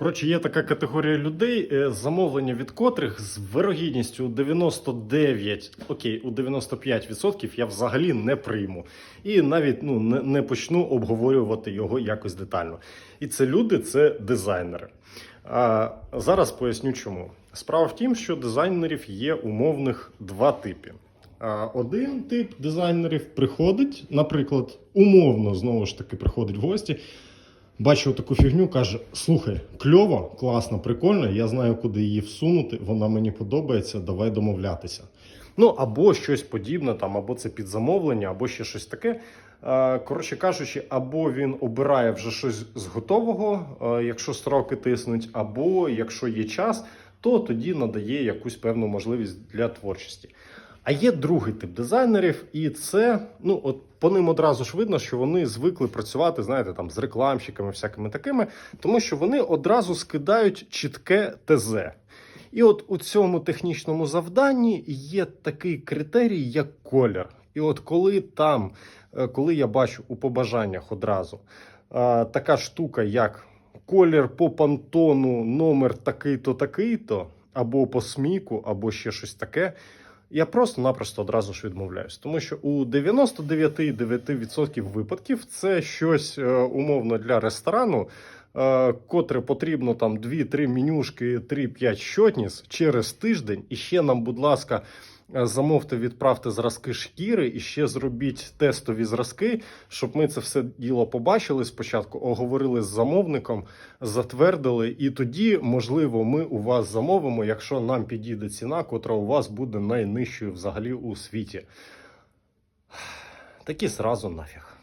Коротше, є така категорія людей, е, замовлення від котрих з вирогідністю у 99, окей, у 95% я взагалі не прийму. І навіть ну, не, не почну обговорювати його якось детально. І це люди, це дизайнери. А зараз поясню чому. Справа в тім, що дизайнерів є умовних два типи. Один тип дизайнерів приходить, наприклад, умовно знову ж таки приходить в гості, бачив таку фігню, каже: слухай, кльово, класно, прикольно, я знаю, куди її всунути, вона мені подобається, давай домовлятися. Ну, або щось подібне, там, або це під замовлення, або ще щось таке. Е, Коротше кажучи, або він обирає вже щось з готового, е, якщо строки тиснуть, або якщо є час, то тоді надає якусь певну можливість для творчості. А є другий тип дизайнерів, і це ну от по ним одразу ж видно, що вони звикли працювати, знаєте, там з рекламщиками, всякими такими, тому що вони одразу скидають чітке ТЗ. І от у цьому технічному завданні є такий критерій, як колір. І от коли там, е, коли я бачу у побажаннях одразу е, така штука, як колір по пантону, номер такий-то, такий-то, або по сміку, або ще щось таке. Я просто-напросто одразу ж відмовляюсь, тому що у 99,9% випадків це щось е, умовно для ресторану, е, котре потрібно там 2-3 менюшки, 3-5 щотніс через тиждень. І ще нам, будь ласка, замовте, відправте зразки шкіри і ще зробіть тестові зразки, щоб ми це все діло побачили спочатку, оговорили з замовником, затвердили, і тоді, можливо, ми у вас замовимо, якщо нам підійде ціна, котра у вас буде найнижчою взагалі у світі. Такі зразу нафіг.